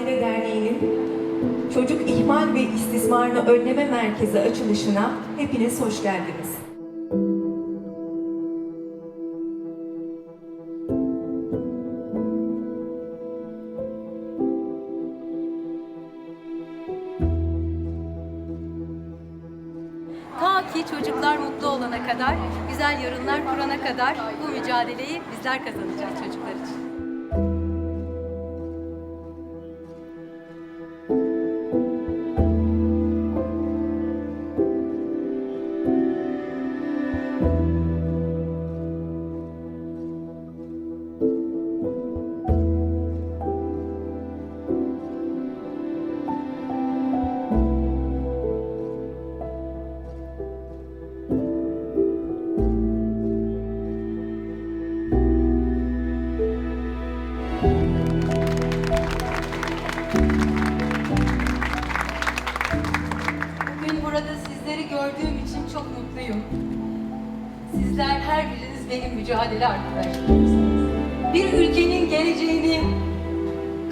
Mücadele Derneği'nin Çocuk İhmal ve İstismarını Önleme Merkezi açılışına hepiniz hoş geldiniz. Ta ki çocuklar mutlu olana kadar, güzel yarınlar kurana kadar bu mücadeleyi bizler kazanacağız çocuklar için. Sizler her biriniz benim mücadele arkadaşlarımsınız. Bir ülkenin geleceğini,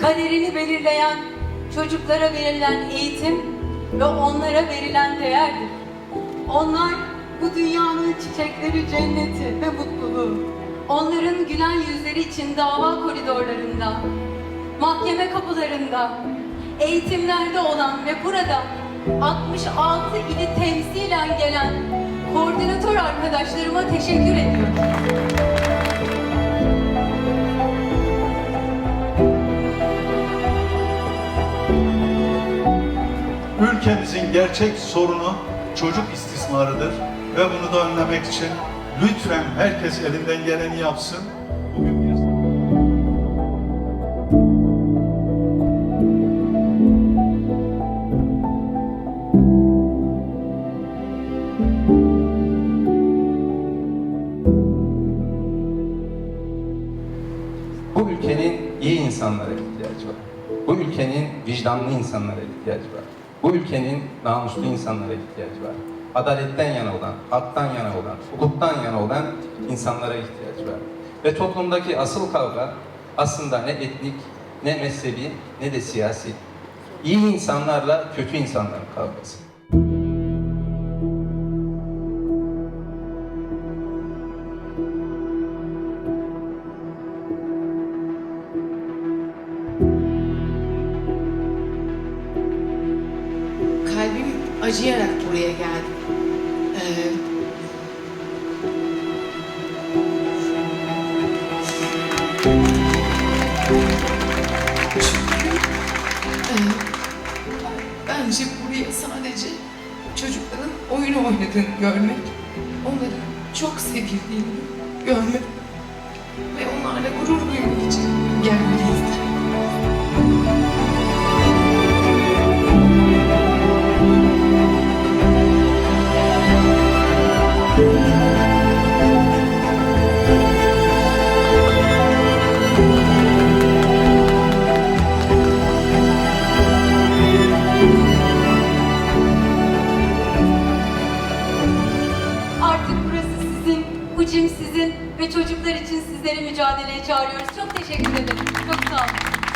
kaderini belirleyen çocuklara verilen eğitim ve onlara verilen değerdir. Onlar bu dünyanın çiçekleri, cenneti ve mutluluğu. Onların gülen yüzleri için dava koridorlarında, mahkeme kapılarında, eğitimlerde olan ve burada 66 ili temsilen gelen koordinatör arkadaşlarıma teşekkür ediyorum. Ülkemizin gerçek sorunu çocuk istismarıdır ve bunu da önlemek için lütfen herkes elinden geleni yapsın. Bu ülkenin iyi insanlara ihtiyacı var. Bu ülkenin vicdanlı insanlara ihtiyacı var. Bu ülkenin namuslu insanlara ihtiyacı var. Adaletten yana olan, haktan yana olan, hukuktan yana olan insanlara ihtiyacı var. Ve toplumdaki asıl kavga aslında ne etnik, ne mezhebi, ne de siyasi. İyi insanlarla kötü insanların kavgası. Acıyarak buraya geldim. Ee, e, bence buraya sadece çocukların oyun oynadığını görmek, onların çok sevildiğini görmek ve onlarla gurur duymak için gelmeliyiz. Cim sizin ve çocuklar için sizleri mücadeleye çağırıyoruz. Çok teşekkür ederim. Çok sağ olun.